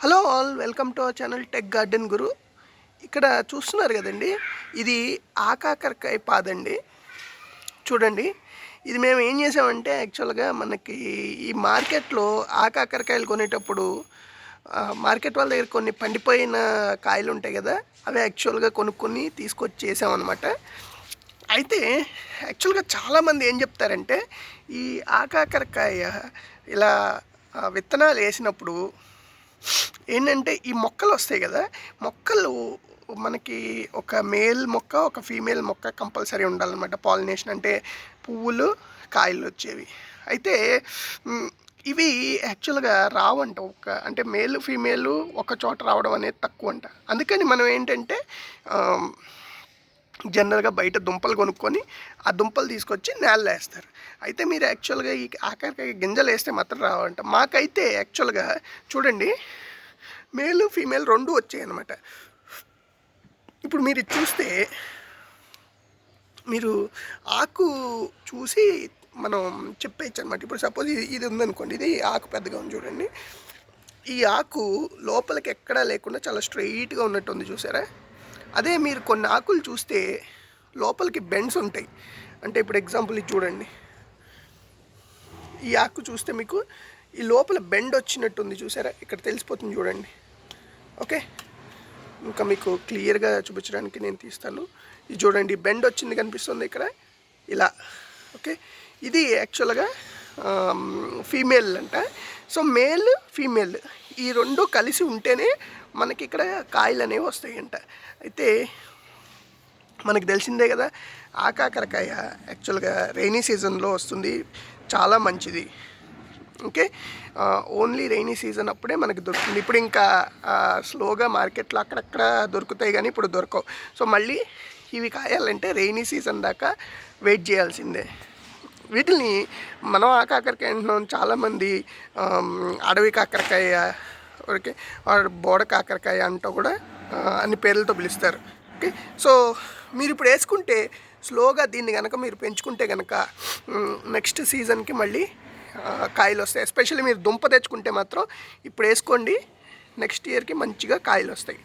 Hello all welcome to our channel Tech Garden Guru. ఇక్కడ చూస్తున్నారు కదండి ఇది ఆకాకరకాయ పాదండి. చూడండి ఇది మేము ఏం చేసామంటే యాక్చువల్గా మనకి ఈ మార్కెట్లో ఆకాకరకాయలు కొనేటప్పుడు మార్కెట్ వాళ్ళ దగ్గర కొన్ని పండిపోయిన కాయలు ఉంటాయి కదా అవి యాక్చువల్గా కొనుక్కొని తీసుకొచ్చి చేసామన్నమాట అయితే యాక్చువల్గా చాలామంది ఏం చెప్తారంటే ఈ ఆకాకరకాయ ఇలా విత్తనాలు వేసినప్పుడు ఏంటంటే ఈ మొక్కలు వస్తాయి కదా మొక్కలు మనకి ఒక మేల్ మొక్క ఒక ఫీమేల్ మొక్క కంపల్సరీ ఉండాలన్నమాట. పాలినేషన్ అంటే పువ్వులు కాయలు వచ్చేవి. అయితే ఇవి యాక్చువల్గా రావంట ఒక అంటే మేలు ఫీమేలు ఒక చోట రావడం అనేది తక్కువ అంట అందుకని మనం ఏంటంటే జనరల్గా బయట దుంపలు కొనుక్కొని ఆ దుంపలు తీసుకొచ్చి నేలలో వేస్తారు. అయితే మీరు యాక్చువల్గా ఈ ఆఖరికి గింజలు వేస్తే మాత్రం రావంట. మాకైతే యాక్చువల్గా చూడండి మేల్ ఫీమేల్ రెండు వచ్చాయి అనమాట ఇప్పుడు మీరు చూస్తే మీరు ఆకు చూసి మనం చెప్పేయచ్చు అనమాట ఇప్పుడు సపోజ్ ఇది ఇది ఉందనుకోండి ఇది ఆకు పెద్దగా ఉంది చూడండి. ఈ ఆకు లోపలికి ఎక్కడా లేకుండా చాలా స్ట్రైట్గా ఉన్నట్టు ఉంది చూసారా? అదే మీరు కొన్ని ఆకులు చూస్తే లోపలికి బెండ్స్ ఉంటాయి. అంటే ఇప్పుడు ఎగ్జాంపుల్ ఇది చూడండి. ఈ ఆకు చూస్తే మీకు ఈ లోపల బెండ్ వచ్చినట్టు ఉంది చూసారా? ఇక్కడ తెలిసిపోతుంది చూడండి. ఓకే? ఇంకా మీకు క్లియర్గా చూపించడానికి నేను తీస్తాను. ఇది చూడండి బెండ్ వచ్చింది కనిపిస్తుంది ఇక్కడ. ఇలా. ఓకే? ఇది యాక్చువల్గా ఫీమేల్ అంట. సో మేల్ ఫీమేల్ ఈ రెండు కలిసి ఉంటేనే మనకి ఇక్కడ కాయలు అనేవి వస్తాయంట. అయితే మనకి తెలిసిందే కదా ఆకాకరకాయ యాక్చువల్గా రైనీ సీజన్లో వస్తుంది చాలా మంచిది. ఓకే? ఓన్లీ రైనీ సీజన్ అప్పుడే మనకి దొరుకుతుంది. ఇప్పుడు ఇంకా స్లోగా మార్కెట్లో అక్కడక్కడ దొరుకుతాయి కానీ ఇప్పుడు దొరకవు. సో మళ్ళీ ఇవి కాయాలంటే రైనీ సీజన్ దాకా వెయిట్ చేయాల్సిందే. వీటిని మనం ఆ కాకరకాయ అంటున్నాం. చాలామంది అడవి కాకరకాయ ఓకే బోడ కాకరకాయ అంటూ కూడా అన్ని పేర్లతో పిలుస్తారు. ఓకే సో మీరు ఇప్పుడు వేసుకుంటే స్లోగా దీన్ని కనుక మీరు పెంచుకుంటే కనుక నెక్స్ట్ సీజన్కి మళ్ళీ కాయలు వస్తాయి. ఎస్పెషల్లీ మీరు దుంప తెచ్చుకుంటే మాత్రం ఇప్పుడు వేసుకోండి. నెక్స్ట్ ఇయర్కి మంచిగా కాయలు వస్తాయి.